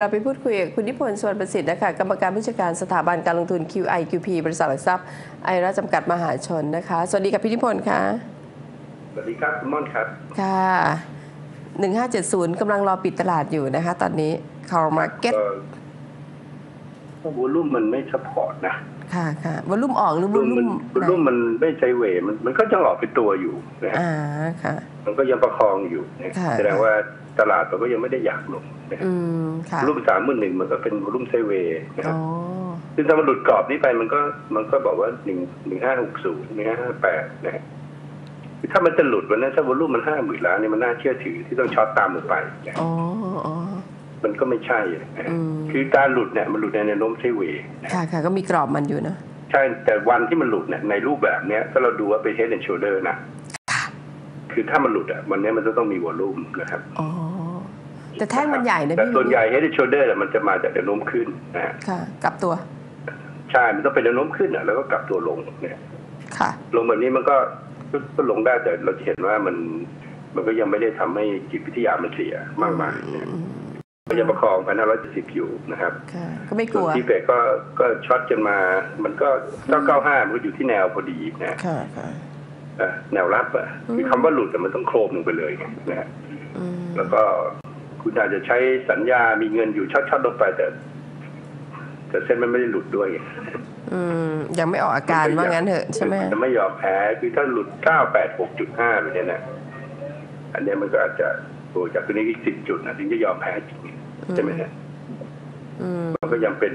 เราไปพูดคุยกับคุณนิพนธ์สวนประสิทธิ์นะคะกรรมการผู้จัดการสถาบันการลงทุน QI QP บริษัทหลักทรัพย์ไอราจำกัดมหาชนนะคะ สวัสดีกับพี่นิพนธ์ค่ะสวัสดีครับคุณม่อนครับ ค่ะ1570กำลังรอปิดตลาดอยู่นะคะ ตอนนี้ Call Market ก็วอลุ่มมันไม่ซัพพอร์ตนะ ค่ะค่ะวอลุ่มออกหรือววออลุ่ลุ่มมมันวอลุ่มมันไม่ใจเวมันมันก็ยังออกเป็นตัวอยู่นะฮะอ่าค่ะ มันก็ยังประคองอยู่นะค่ะแสดงว่าตลาดมันก็ยังไม่ได้อยากลงนะฮะอืมค่ะวอลุ่มสามหมื่นหนึ่งมันก็เป็นวอลุ่มไซเวย์นะครัอ๋บอซึ่งถ้ามันหลุดกรอบนี้ไปมันก็มันก็บอกว่าหนึ่งหนึ่งห้าหกศูนย์หนึ่งห้าห้าแปดนะฮะถ้ามันจะหลุดวันนั้นถ้าวอลุ่มมันห้าหมื่นล้านเนี่ยมันน่าเชื่อถือที่ต้องช็อตตามลงไปนะอ๋ออ๋อ มันก็ไม่ใช่นะฮะอืมคือการหลุดเนี่ยมันหลุดในแนวโน้มไซเวย์นะค่ะค่ะก็มีกรอบมันอยู่นะใช่แต่วันที่มันหลุดเนี่ยในรูปแบบเนี้ยถ้าเราดูว่าเป็น head and shoulder นะคือถ้ามันหลุดอะวันนี้มันจะต้องมีวอลลุ่มนะครับอ๋อแต่แท่งมันใหญ่นะแต่พี่ส่วนใหญ่ head and shoulder เนี่ยมันจะมาจากแนวโน้มขึ้นนะฮะค่ะกลับตัว ใช่มันต้องเป็นแนวโน้มขึ้นอะแล้วก็กลับตัวลงเนี่ยค่ะ ลงแบบนี้มันก็ก็ก็ลงได้แต่เราเห็นว่ามันมันก็ยังไม่ได้ทำให้จิตวิทยามันเสียมากมายเนี่ ยก็ยังประคองพันห้าร้อยสิบอยู่นะครับค่ะก็ไม่กส่ลัวนวที่เฟดก็ก็ช็อตกันมา มันก็เก้าเก้าห้ามันก็อยู่ที่แนวพอดีนะค่ะค่ะเอ่อแนวรับอะคือคำว่าหลุดอะมันต้องโครมลงไปเลยไงนะฮะอืมแล้วก็คุณอาจจะใช้สัญญามีเงินอยู่ช็อตๆลงไปแต่แต่เส้นมันไม่ได้หลุดด้วยไงอืมยังไม่ออกอาการว่างั้นเถอะใช่ไหมนจะไม่ยอมแพ้คือถ้าหลุดเก้าแปดหกจุดห้าไปเนี่ยนะอันเนี้ยมันก็อาจจะ โอ้จากตัวนี้อีกสิบจุดนะถึงจะยอมแพ้จริงใช่ไหมฮะอืมมันก็ยังเป็น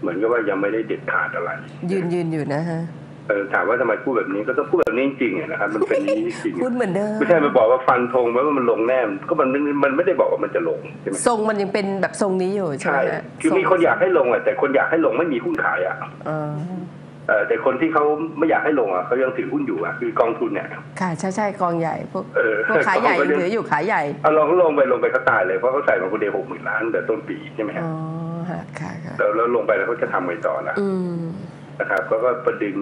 เหมือนกับว่ายังไม่ได้เด็ดขาดอะไร ยืนยืนอยู่นะฮะเออถามว่าทำไมพูดแบบนี้ก็ต้องพูดแบบนี้จริงๆอะนะครับ มันเป็นอย่างนี้จริงๆพูดเหมือนเดิมไม่ใช่มาบอกว่าฟันธงไว้ว่ามันลงแน่ก็มันมันมันไม่ได้บอกว่ามันจะลงใช่ไหมทรงมันยังเป็นแบบทรงนี้อยู่ใช่ใช่ไหมฮะคือมีคนอยากให้ลงอะแต่คนอยากให้ลงไม่มีหุ้นขายอะอ๋อเออ แต่คนที่เขาไม่อยากให้ลงอะเขายังถือหุ้นอยู่อะคือกองทุนเนี่ยค่ะใช่ใช่กองใหญ่พวกเออพวกขายใหญ่เขาก็ยังยังถืออยู่ขายใหญ่เอาลงลงไปลงไปเขาตายเลยเพราะเขาใส่มาคนเดียวหกหมื่นล้านแต่ต้นปีใช่ไหมฮะอ๋อฮะค่ะค่ะแล้วแล้วลงไปแล้วเขาจะทำไงต่อล่ะอืมนะครับก็ก็ประดึง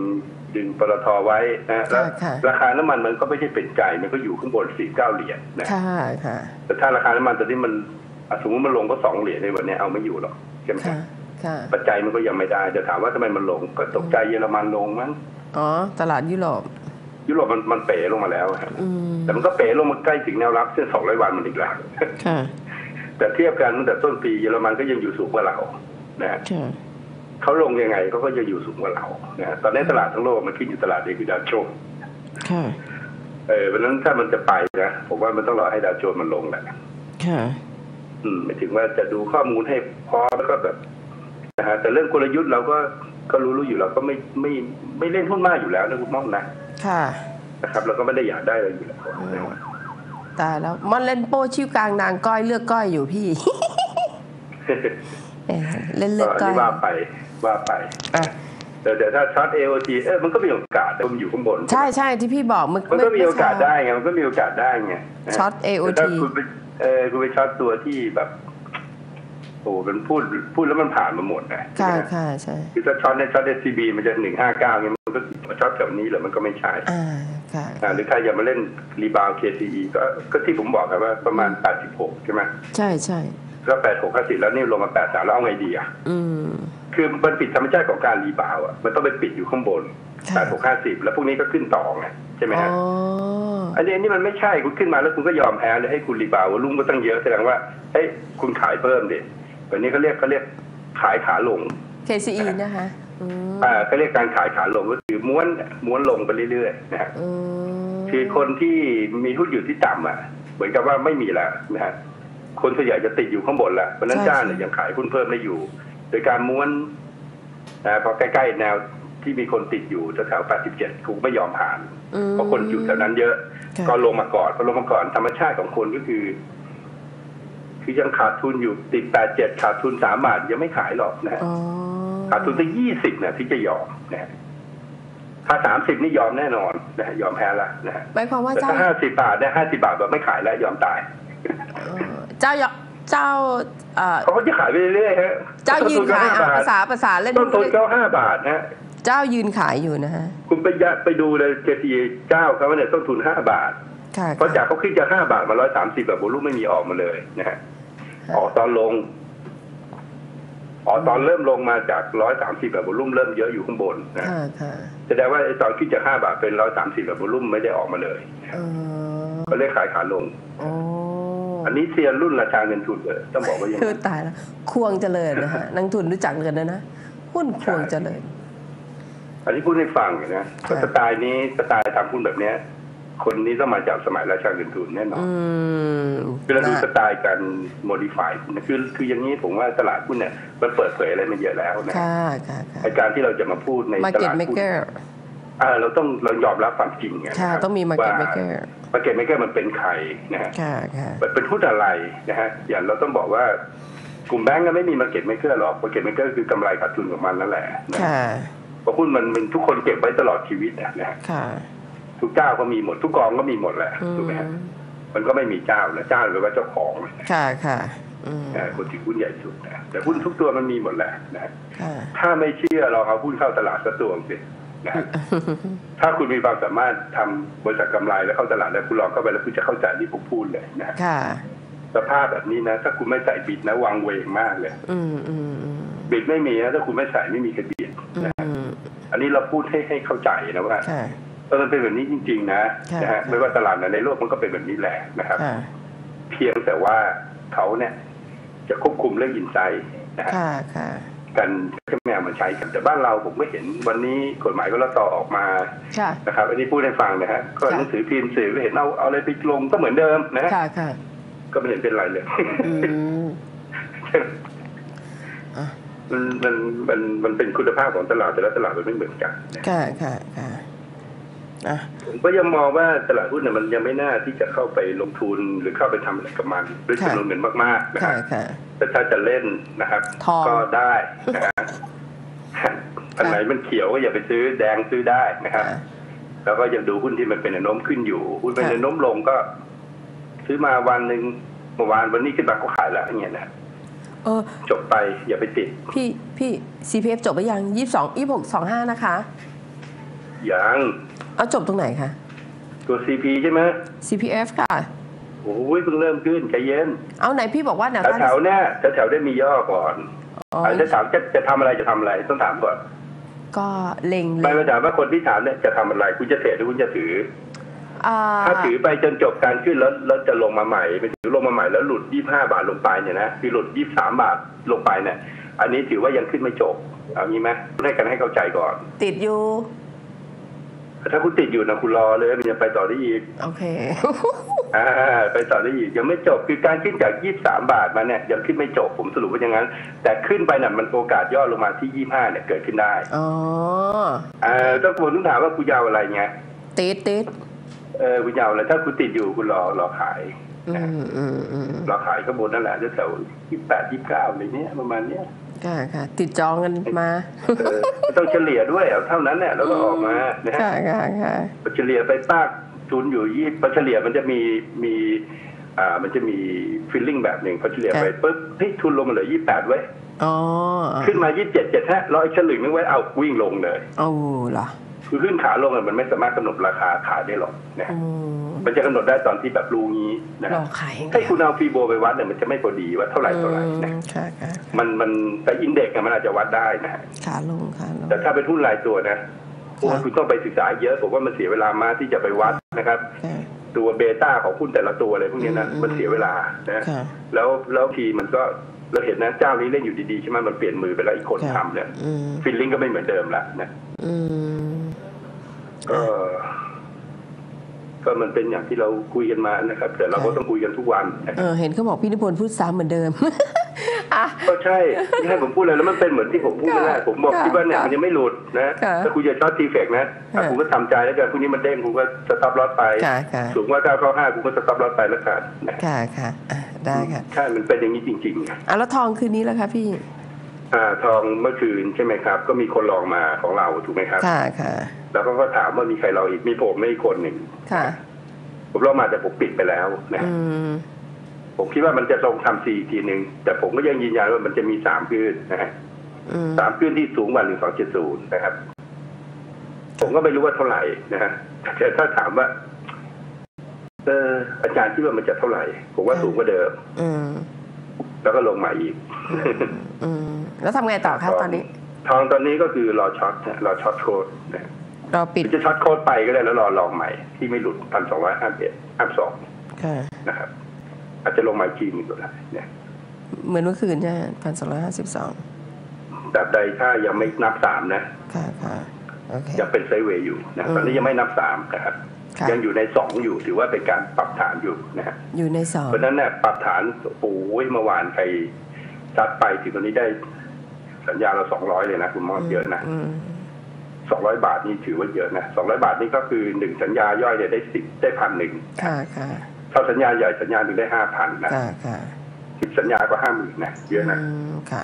ดึงปตทไว้นะแล้วค่ะราคาน้ำมันมันก็ไม่ใช่เป็นใจมันก็อยู่ข้างบนสี่เก้าเหรียญนะค่ะค่ะแต่ถ้าราคาน้ำมันตอนนี้มันอะสมมติมันลงก็สองเหรียญในวันนี้เอาไม่อยู่หรอกใช่ไหมค่ะฮะ ค่ะปัจจัยมันก็ยังไม่ได้แต่ถามว่าทำไมมันลง ก็ตกใจเยอรมันลงมั้งอ๋อ ตลาดยุโรปยุโรปมันมันเป๋ลงมาแล้วอะฮะอืมแต่มันก็เป๋ลงมาใกล้ถึงแนวรับเส้นสองร้อยวันมันอีกแล้วค่ะแต่เทียบกันตั้งแต่ต้นปีเยอรมันก็ยังอยู่สูงกว่าเรานะฮะค่ะเขาลงยังไงเขาก็จะอยู่สูงกว่าเรานะฮะตอนนี้ตลาดทั้งโลกมันขึ้นอยู่ตลาดเดียวคือดาวโจนส์ค่ะเออเพราะฉะนั้นถ้ามันจะไปนะผมว่ามันต้องรอให้ดาวโจนส์มันลงแหละค่ะ อืมหมายถึงว่าจะดูข้อมูลให้พอแล้วก็แบบ นะฮะแต่เรื่องกลยุทธ์เราก็ก็รู้รู้อยู่เราก็ไม่ไม่ไม่เล่นหุ้นมากอยู่แล้วนะคุณม่อมนะค่ะนะครับเราก็ไม่ได้อยากได้อะไรอยู่แล้วนะฮะตายแล้วมันเล่นโป้ชิวกลางนางก้อยเลือกก้อยอยู่พี่เออเล่นเลืก็อกอันก้อยนี้ว่าไปว่าไปอะแต่แต่ถ้าช็อต AOT เออมันก็มีโอกาสแต่มันอยู่ข้างบน ใช่ใช่ที่พี่บอกมันมันก็มีโอกาสเช้ได้ไงมันก็มีโอกาสได้ไงนะช็อต AOT แต่ถ้าคุณไปเออคุณไปช็อตตัวที่แบบ โอ้มันพูดพูดแล้วมันผ่านมาหมดนะค่ะใช่ไหมค่ะใช่คือถ้าช็อตในช็อต SCB มันจะหนึ่งห้าเก้าเงี้ยมันก็มาช็อตแบบนี้เหรอมันก็ไม่ใช่อ่าค่ะอ่าหรือใครอยากมาเล่นรีบาว KCE ก็ก็ที่ผมบอกครับว่าประมาณ86ใช่ไหมใช่ใช่แล้ว86 50แล้วนี่ลงมา83แล้วเอาไงดีอะอืมคือมันปิดธรรมชาติของการรีบาวอะมันต้องไปปิดอยู่ข้างบนค่ะ86 50แล้วพวกนี้ก็ขึ้นต่อไงใช่ไหมอ๋อฮะอันนี้อันนี้มันไม่ใช่คุณขึ้นมาแล้วคุณก็ยอมแพ้เลยให้คุณรีบาววอลุ่มก็ตั้งเยอะแสดงว่าเฮ้ยคุณขายเพิ่มดิ แบบนี้เขาเรียกเขาเรียกขายขาลง KCE นะคะอืมอ่าเขาเรียกการขายขาลงก็คือม้วนม้วนลงไปเรื่อยๆนะฮะ อืมคือคนที่มีหุ้นอยู่ที่ต่ำอะ เหมือนกับว่าไม่มีแล้วนะฮะคนส่วนใหญ่จะติดอยู่ข้างบนแหละเพราะฉะนั้นใช่เจ้าเนี่ยยังขายหุ้นเพิ่มได้อยู่ โดยการม้วนนะพอใกล้ๆแนวที่มีคนติดอยู่แถวๆ87ถูกไม่ยอมผ่าน อืม เพราะคนอยู่แถวนั้นเยอะ ค่ะ ก็ลงมาก่อนพอลงมาก่อนธรรมชาติของคนก็คือ คือยังขาดทุนอยู่ติด87ขาดทุนสามบาทยังไม่ขายหรอกนะฮะอ๋อขาดทุนตั้งยี่สิบเนี่ยที่จะยอมนะฮะถ้าสามสิบนี่ยอมแน่นอนนะฮะยอมแพ้ละนะฮะหมายความว่าแต่เจ้าถ้าห้าสิบาทได้ห้าสิบาทแบบไม่ขายแล้วยอมตายเอ่อเจ้ายอเจ้าเอ่อเขาก็จะขายไปเรื่อยๆฮะเจ้ายืนขายต้อะทุภาษาภาษาเล่นต้นทุนเขาห้าบาทนะฮะเจ้ายืนขายอยู่นะฮะคุณไปยะไปดูเลยเจทีเจ้าเขาเนี่ยต้นทุนห้าบาท ค่ะเพราะจากเขาขึ้นจากห้าบาทมาร้อยสามสิบแบบโวลุ่มไม่มีออกมาเลยนะฮะ อ๋อตอนลงอ๋อตอนเริ่มลงมาจากร้อยสามสิบแบบวอลุ่มเริ่มเยอะอยู่ข้างบนนะค่ะค่ะแสดงว่าไอ้ตอนขึ้นจากห้าบาทเป็นร้อยสามสิบแบบวอลุ่มไม่ได้ออกมาเลยเออก็เลยขายขาลงโอ้อันนี้เซียนรุ่นราชาเงินทุนเลยต้องบอกว่าอย่างคือนั้นตายแล้วควงเจริญนะฮะนักทุนรู้จักกันนะนะหุ้นควงเจริญ อันนี้พูดให้ฟังนะค่ะสไตล์นี้สไตล์ทำหุ้นแบบเนี้ย คนนี้ต้องมาจากสมัยราชาเงินทุนแน่นอนอืมคือเราดูได้สไตล์การโมดิฟายคือคืออย่างนี้ผมว่าตลาดหุ้นเนี่ยมันเปิดเผยอะไรมาเยอะแล้วนะค่ะค่ะค่ะไอการที่เราจะมาพูดในมาตเก็ตลาดเมหุ้นเกอร์อ่าเราต้องเรายอมรับความจริงไงค่ะนะครับต้องมีมาเก็ตเมว่าเกอร์มาเก็ตเมเกอร์มันเป็นใครนะฮะค่ะค่ะมันเป็นหุ้นอะไรนะฮะอย่างเราต้องบอกว่ากลุ่มแบงก์ก็ไม่มีมาเก็ตเมเกอร์หรอกมาเก็ตเมเกอร์คือกำไรขาดทุนของมันนั่นแหละนะค่ะเพราะหุ้นมันมันทุกคนเก็บไว้ตลอดชีวิตนะนะฮะค่ะ ทุกเจ้าก็มีหมด ทุกกองก็มีหมดแหละอืถูกไหมมฮะมันก็ไม่มีเจ้านะเจ้าแปลว่าเจ้าของนะค่ะค่ะอืมนะคนถือหุ้นใหญ่สุดนะแต่หุ้นทุกตัวมันมีหมดแหละนะฮะค่ะถ้าไม่เชื่อลองเอาหุ้นเข้าตลาดสักตัวสินะฮะถ้าคุณมีความสามารถทำบริษัทกำไรแล้วเข้าตลาดแล้วคุณลองเข้าไปแล้วคุณจะเข้าใจที่ผมพูดเลยนะฮะค่ะสภาพแบบนี้นะ ถ้าคุณไม่ใส่บิดนะวางเวงมากเลยอืมอืมอืมบิดไม่มีนะถ้าคุณไม่ใส่ไม่มีกระเบียดอืมอันนี้เราพูดให้ให้เข้าใจนะว่าค่ะเออ มันเป็นแบบนี้จริง ๆ นะค่ะนะฮะไม่ว่าตลาดไหนในโลกมันก็เป็นแบบนี้แหละนะครับค่ะเพียงแต่ว่าเขาเนี่ย จะควบคุมเรื่องอินไซด์นะฮะค่ะค่ะกันแมวมันใช้กันแต่บ้านเราผมก็เห็นวันนี้กฎหมายก็รต่อออกมาค่ะนะครับอันนี้พูดให้ฟังนะฮะก็ค่ะหนังสือพิมพ์สื่อก็เห็นเอาเอาอะไรไปลงก็เหมือนเดิมนะฮะค่ะค่ะก็ไม่เห็นเป็นไรเลยอืมอะมันมันมันมันเป็นคุณภาพของตลาดแต่ละตลาดมันไม่เหมือนกันนะค่ะค่ะค่ะ อะผมก็ยังมองว่าตลาดหุ้นเนี่ยมันยังไม่น่าที่จะเข้าไปลงทุนหรือเข้าไปทำอะไรกับมันด้วยจำนวนเงินมากๆนะค่ะฮะค่ะแต่ถ้าจะเล่นนะครับทองก็ได้นะฮะอันไหนมันเขียวก็อย่าไปซื้อแดงซื้อได้นะครับค่ะแล้วก็ยังดูหุ้นที่มันเป็นแนวโน้มขึ้นอยู่ หุ้นเป็นค่ะแนวโน้มลงก็ ซื้อมาวันหนึ่งเมื่อวานวันนี้ขึ้นมาก็ขายแล้วอย่างเงี้ยนะเออจบไปอย่าไปติด พี่พี่ CPF จบไปยังยี่สิบสองยี่หกสองห้านะคะอย่าง เอาจบตรงไหนคะ ตัว CP ใช่ไหม CPF ค่ะ โอ้ยเพิ่งเริ่มขึ้นใจเย็นเอาไหนพี่บอกว่าแนวต้านแถวๆเนี่ยแถวๆได้มีย่อก่อนอ๋ออาจจะถามจะจะทำอะไรจะทำอะไรต้องถามก่อนก็เล็งไม่เล็งมาถามว่าคนที่ถามเนี่ยจะทำอะไร คุณจะเทรดหรือคุณจะถือ อ่าถ้าถือไปจนจบการขึ้นแล้วแล้วจะลงมาใหม่ไปถือลงมาใหม่แล้วหลุดยี่ห้าบาทลงไปเนี่ยนะคือหลุดยี่สามบาทลงไปเนี่ยอันนี้ถือว่ายังขึ้นไม่จบเอางี้ไหมให้กันให้เข้าใจก่อน ติดอยู่ ถ้าคุณติดอยู่นะคุณรอเลยมันยังไปต่อได้อีกโอเคอ่าไปต่อได้อีกยังไม่จบคือการขึ้นจากยี่สามบาทมาเนี่ยยังขึ้นไม่จบผมสรุปว่าอย่างนั้น แต่ขึ้นไปน่ะมันโอกาสย่อลงมาที่ยี่ห้าเนี่ยเกิดขึ้นได้อ๋ออ่าต้องผมต้องถามว่าคุณยาวอะไรไงติดติดเออคุณยาวอะไรถ้าคุณติดอยู่คุณรอรอขายอืนะมอืมอืมรอขายก็บนนั่นแหละแถวยี่แปดยี่เก้าอะไรเนี้ยประมาณเนี้ย ค่ะค่ะติดจองกันมาเออไม่ต้องเฉลี่ยด้วยเอาเท่านั้นแหละแล้วก็ออกมานะฮะค่ะค่ะค่ะพอเฉลี่ยไปปากทุนอยู่ยี่พอเฉลี่ยมันจะมีมีอ่ามันจะมีฟีลลิ่งแบบหนึ่งพอเฉลี่ยไปปุ๊บเฮ้ยทุนลงมาเหลือยี่แปดไว้ยอ๋อขึ้นมายี่เจ็ดเจ็ดฮะร้อยฉลึงนึงไว้เอาวิ่งลงเลยเอาเหรอ คือขึ้นขาลงอะมันไม่สามารถกำหนดราคาขายได้หรอกนะอืมมันจะกำหนดได้ตอนที่แบบรู้งี้นะรอขายอย่างเดีให้ยวคุณเอาฟีโบไปวัดเนี่ยมันจะไม่พอดีว่าเท่าไหร่เท่าไหร่นะอืมค่ะค่ะมันมันแต่อินเด็กซ์อะมันอาจจะวัดได้นะฮะขาลงขาลงแต่ถ้าเป็นหุ้นรายตัวนะโอ้ยคุณต้องไปศึกษาเยอะผมว่ามันเสียเวลามากที่จะไปวัดนะครับค่ะตัวเบต้าของหุ้นแต่ละตัวอะไรพวกเนี้ยนะอืมมันเสียเวลานะค่ะแล้วแล้วทีมันก็ เราเห็นนะเจ้านี้เล่นอยู่ดีๆใช่ไหมมันเปลี่ยนมือไปแล้วอีกคนค่ะทำเนี่ยอืมฟิลลิ่งก็ไม่เหมือนเดิมละนะอืมก็ก็มันเป็นอย่างที่เราคุยกันมานะครับ แต่เราก็ต้องคุยกันทุกวันนะเออเห็นเขาบอกพี่นิพนธ์พูดซ้ำเหมือนเดิมอะ ก็ใช่ที่ให้ผมพูดอะไรแล้วมันเป็นเหมือนที่ผมพูดนั่นแหละค่ะผมบอกค่ะคิดว่าเนี่ยค่ะมันยังไม่หลุดนะค่ะถ้าคุณจะช็อตทีเฟกนะอะค่ะคุณก็ทำใจแล้วกันพรุ่งนี้มันเด้งคุณก็สต็อปลอสไปค่ะค่ะสูงว่าเก้าเข้าห้าคุณก็สต็อปลอสไปแล้วกันนะค่ะค่ะอะได้ค่ะใช่มันเป็นอย่างนี้จริงๆอะแล้วทองคืนนี้แล้วคะพี่อ่าทองเมื่อคืนใช่ไหมครับ ก็มีคนลองมาของเราถูกไหมครับค่ะค่ะแล้วก็ก็ถามว่ามีใครลองอีกมีผมไม่อีกคนหนึ่งค่ะ ผมลองมาแต่ผมปิดไปแล้วนะอืม ผมคิดว่ามันจะลงทำสี่ทีหนึ่งแต่ผมก็ยังยืนยันว่ามันจะมีสามขึ้นนะฮะอืมสามขึ้นที่สูงกว่าหนึ่งสองเจ็ดศูนย์นะครับ ผมก็ไม่รู้ว่าเท่าไหร่นะฮะแต่ถ้าถามว่าเอออาจารย์คิดว่ามันจะเท่าไหร่ ผมว่าสูงกว่าเดิม อืม แล้วก็ลงใหม่อีก อืม แล้วทำไงต่อคะตอนนี้ ทองตอนนี้ก็คือรอช็อตนะรอช็อตโค้ดนะเราปิดจะช็อตโค้ดไปก็ได้แล้วรอลองใหม่ ที่ไม่หลุดพันสองร้อยห้าเอ็ดห้าสองค่ะนะครับ อาจจะลงมาอีกทีหนึงก็ได้เนี่ยเหมือนเมื่อคืนใช่ไหมพันสองร้อยห้าสิบสองแบบใดถ้ายังไม่นับสามนะค่ะค่ะโอเคยังเป็นไซด์เวย์อยู่นะอืมตอนนี้ยังไม่นับสามนะครับค่ะยังอยู่ในสองอยู่ถือว่าเป็นการปรับฐานอยู่นะฮะอยู่ในสองเพราะฉะนั้นเนี่ยปรับฐานโอ้ยเมื่อวานใครชัดไปถึงตอนนี้ได้สัญญาเราสองร้อยเลยนะคุณมอดเยอะนะอืมสองร้อยบาทนี่ถือว่าเยอะนะสองร้อยบาทนี่ก็คือหนึ่งสัญญาย่อยเนี่ยได้สิบได้พันหนึ่งค่ะค่ะ ถ้าสัญญาใหญ่สัญญาหนึ่งได้ห้าพันนะค่ะค่ะสิบสัญญาก็ห้าหมื่นนะเยอะนะอืมค่ะ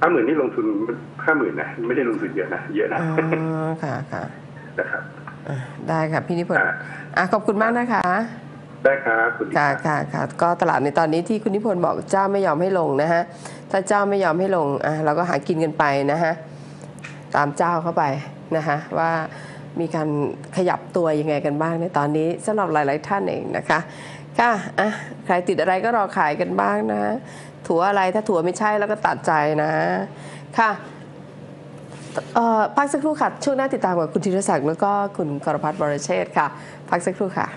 ห้าหมื่นนี่ลงทุนห้าหมื่นนะไม่ได้ลงทุนเยอะนะเยอะนะอ๋อค่ะค่ะนะครับอะได้ค่ะพี่นิพนธ์อ่าอะขอบคุณมากนะคะ ได้ครับคุณค่ะค่ะค่ะก็ตลาดในตอนนี้ที่คุณนิพนธ์บอกเจ้าไม่ยอมให้ลงนะฮะถ้าเจ้าไม่ยอมให้ลงอะเราก็หากินกันไปนะฮะตามเจ้าเข้าไปนะฮะว่า มีการขยับตัวยังไงกันบ้างในตอนนี้สำหรับหลาย ๆ ท่านเองนะคะค่ะอะใครติดอะไรก็รอขายกันบ้างนะ ถั่วอะไรถ้าถั่วไม่ใช่แล้วก็ตัดใจนะ ค่ะพักสักครู่ค่ะ ช่วงหน้าติดตามกับคุณธีรศักดิ์แล้วก็คุณกรพัฒน์บรเชษค่ะ พักสักครู่ค่ะ